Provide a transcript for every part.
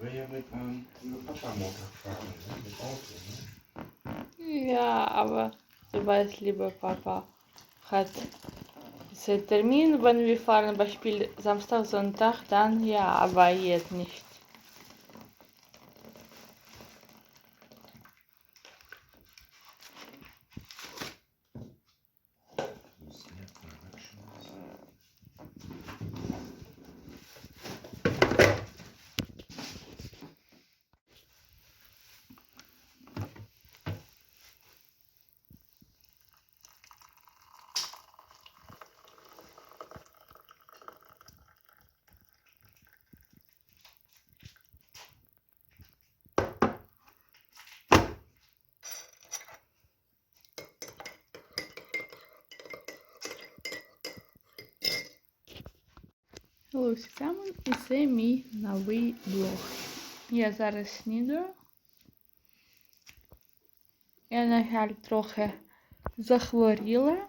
wäre ja mit ähm, einem Papa-Motor fahren. Ne? Mit Auto. Ne? Ja, aber du weißt, lieber Papa hat diesen Termin, wenn wir fahren, Beispiel Samstag, Sonntag, dann ja, aber jetzt nicht. Hello, Сямон, і це мій новий блог. Я зараз снідаю. Я, на жаль, трохи захворіла,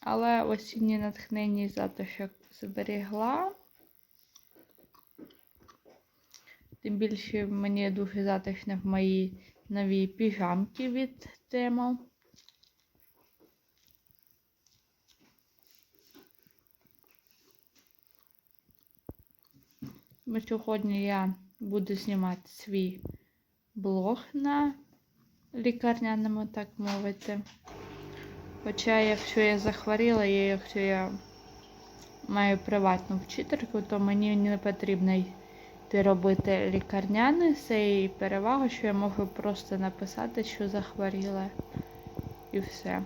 але осіннє натхнення затишок зберігла. Тим більше мені дуже затишно в моїй новій піжамці від Темо. Сьогодні я буду знімати свій блог на лікарняному, так мовити. Хоча, якщо я захворіла, і якщо я маю приватну вчительку, то мені не потрібно йти робити лікарняний. Це і перевага, що я можу просто написати, що захворіла. І все.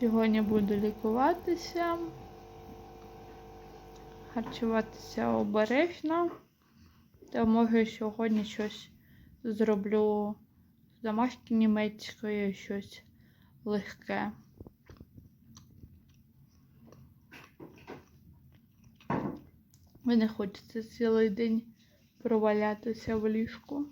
Сьогодні буду лікуватися харчуватися обережно. Та може сьогодні щось зроблю з домашньої німецької щось легке. Мені хочеться цілий день провалятися в ліжку.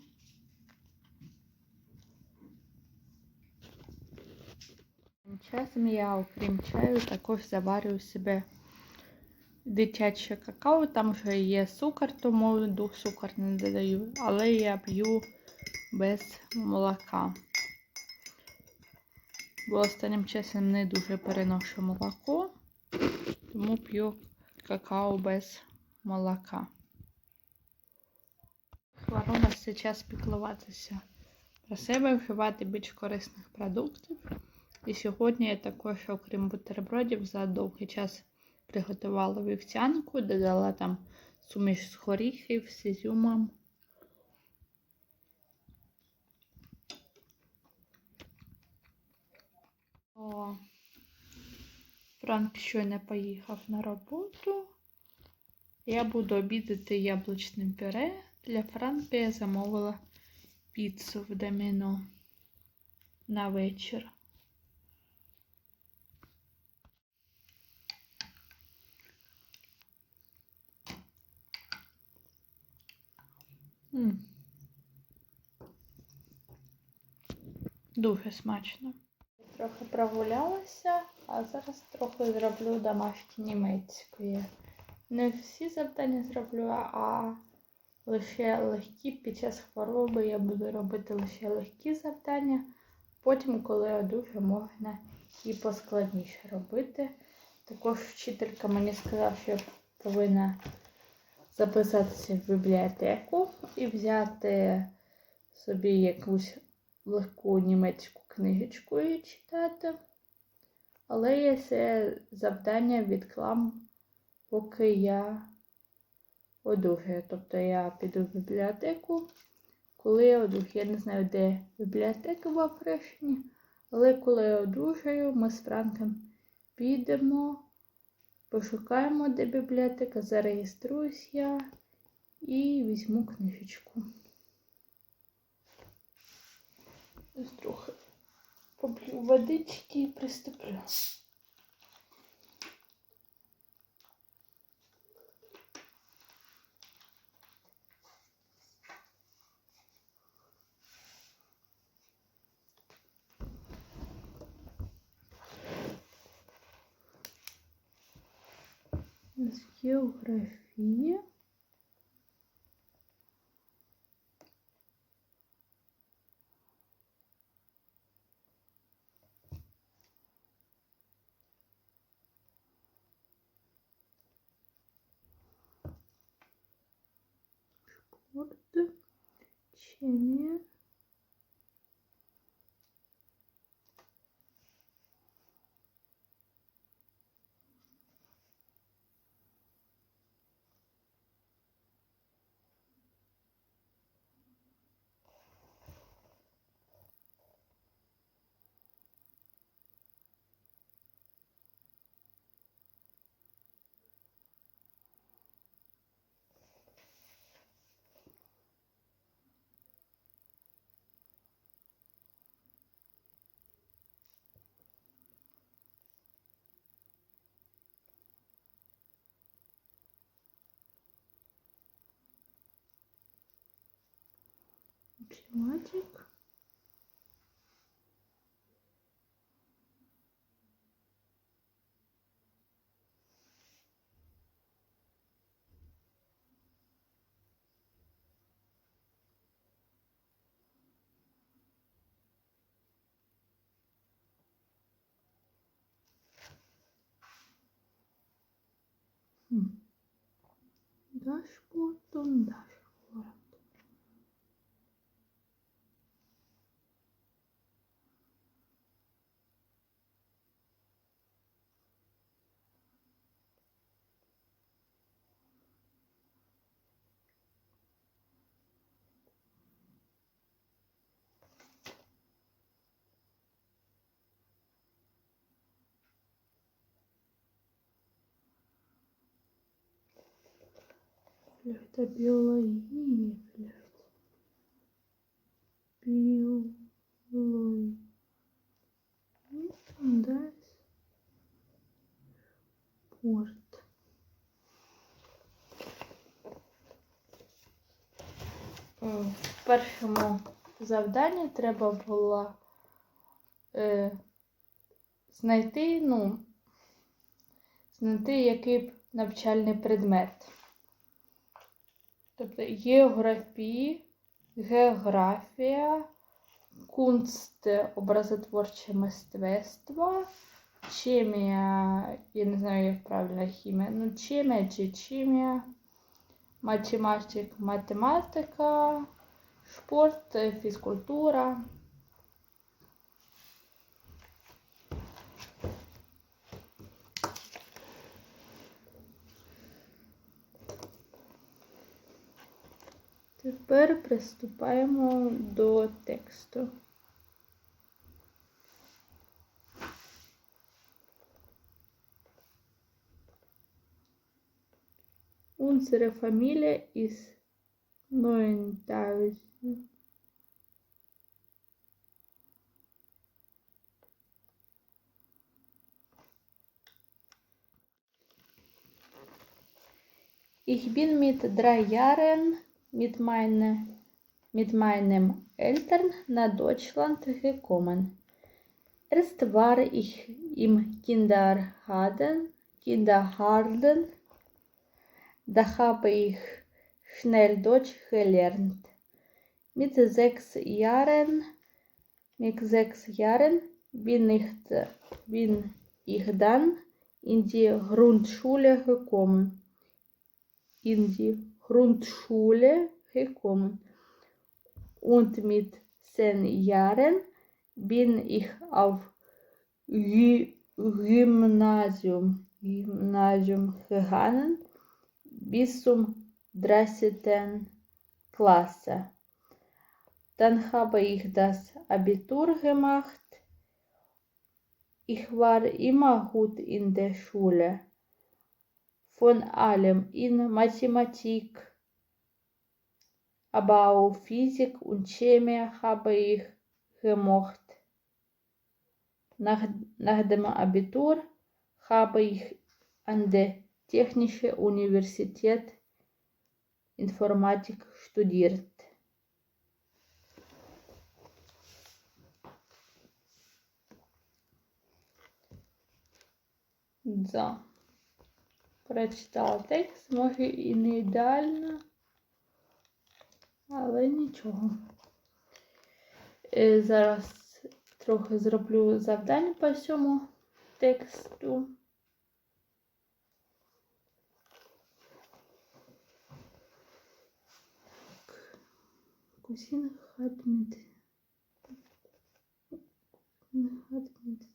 Часом я, окрім чаю, також заварюю себе дитяче какао, там вже є цукор, тому дух цукор не додаю, але я п'ю без молока. Бо останнім часом не дуже переношу молоко, тому п'ю какао без молока. Хвалю нас зараз піклуватися про себе, вживати більш корисних продуктів. І сьогодні я також, окрім бутербродів, за довгий час приготувала вівсянку, додала там суміш з горіхів, з ізюмом. О, Франк щойно поїхав на роботу. Я буду обідати яблучним пюре. Для Франка я замовила піцу в доміно на вечір. Дуже смачно. Трохи прогулялася, а зараз трохи зроблю домашнє німецької. Не всі завдання зроблю, а лише легкі під час хвороби я буду робити лише легкі завдання. Потім, коли одужу, можна і поскладніше робити. Також вчителька мені сказала, що я повинна записатися в бібліотеку і взяти собі якусь легку німецьку книжечку і читати. Але я це завдання відклам, поки я одужаю. Тобто я піду в бібліотеку, коли я одужаю. Я не знаю, де бібліотека в Афрешні, але коли я одужаю, ми з Франком підемо. Пошукаємо, де бібліотека, зареєструюсь я і візьму книжечку. Ось трохи поплю водички і приступлю. З географії. Спорт. клеватик. Хм. Дашь он дашь. Это биология, блядь. Биология. Да. Спорт. В першому завданні треба було е, знайти, ну, знайти який б навчальний предмет. Тобто географії, географія, кунст, образотворче мистецтво, хімія, я не знаю, як правильно хімія, ну хімія чи хімія, математик, математика, спорт, фізкультура. Тепер приступаємо до тексту. 9000. Ich bin mit drei Jahren mit, meine, mit meinen Eltern nach Deutschland gekommen. Erst war ich im Kindergarten, Kindergarten. Da habe ich schnell Deutsch gelernt. Mit sechs Jahren, mit sechs Jahren bin ich, bin ich dann in die Grundschule gekommen. In die Grundschule gekommen. Und mit zehn Jahren bin ich auf Gy- Gymnasium, Gymnasium gegangen bis zum 13. Klasse. Dann habe ich das Abitur gemacht. Ich war immer gut in der Schule. Von allem in Mathematik, aber auch Physik und Chemie habe ich gemocht. Nach, nach dem Abitur habe ich an der Technischen Universität Informatik studiert. So. Прочитала текст, може і не ідеально, але нічого. Е, Зараз трохи зроблю завдання по цьому тексту. Кузина Хадмід. Кузина Хадмід.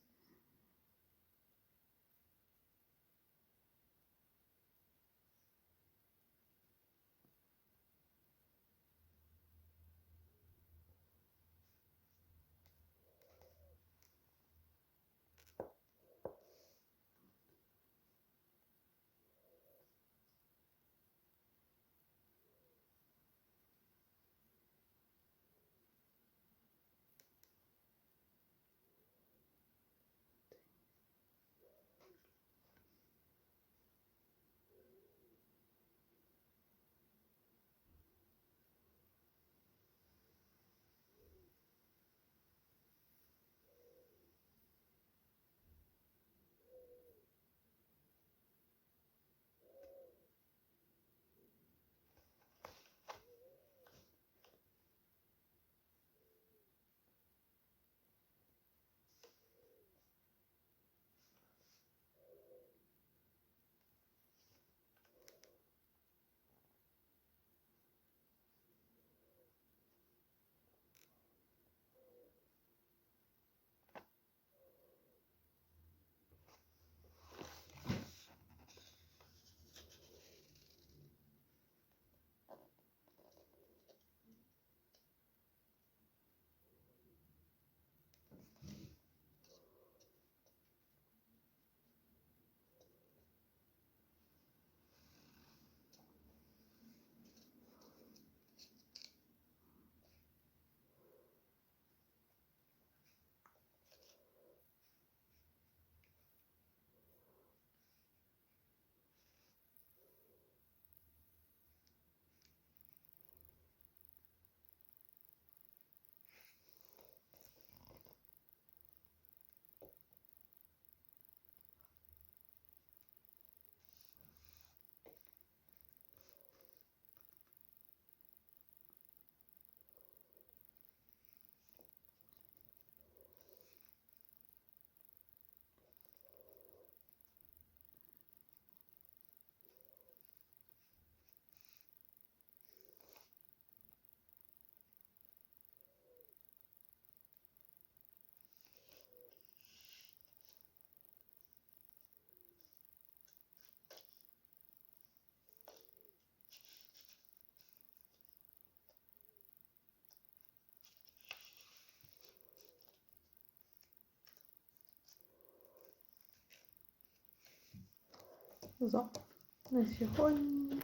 За. На сьогодні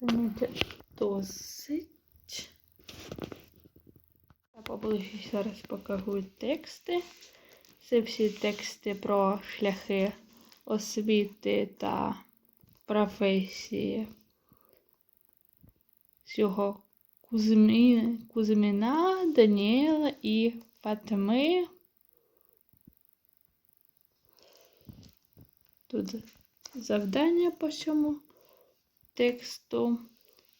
заняття досить. Я поближче зараз покажу тексти. Це всі тексти про шляхи освіти та професії цього Кузьмі... Кузьміна, Даніела і Фатими. Тут завдання по цьому тексту.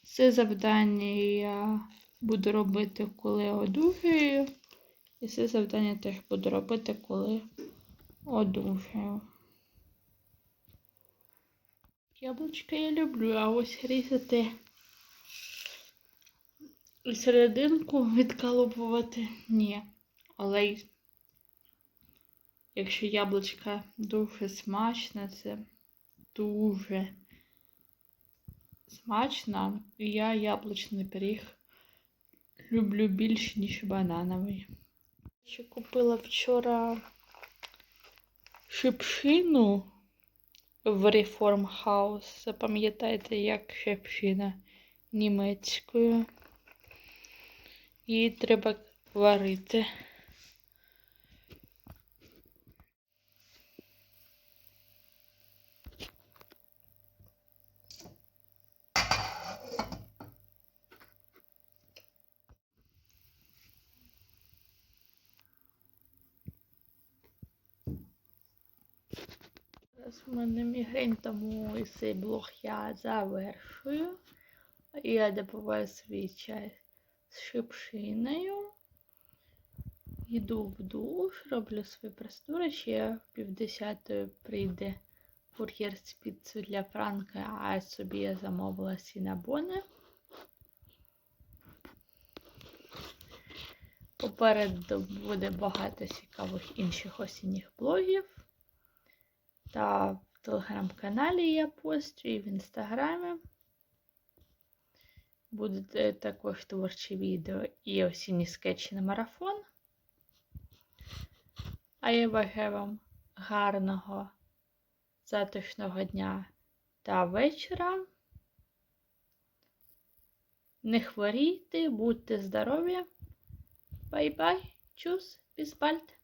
Це завдання я буду робити, коли одужаю. І це завдання теж буду робити, коли одужаю. Яблучка я люблю, а ось різати і серединку відкалупувати ні. Але якщо яблучка дуже смачне, це дуже смачно. І я яблучний пиріг люблю більше, ніж банановий. Ще купила вчора шипшину в Reform House. Запам'ятайте, як шипшина німецькою. Її треба варити. В мене мігрень, тому і цей блог я завершую. Я допиваю свій чай з шипшиною. Йду в душ, роблю свої простори. Ще півдесятої прийде кур'єр з піцею для Франка, а собі я замовила сінабони. Попереду буде багато цікавих інших осінніх блогів. Та в телеграм-каналі я постю і в інстаграмі. Будуть е, також творчі відео і осінні скетчі на марафон. А я бажаю вам гарного, затишного дня та вечора. Не хворійте, будьте здорові. Tschüss. Bis bald.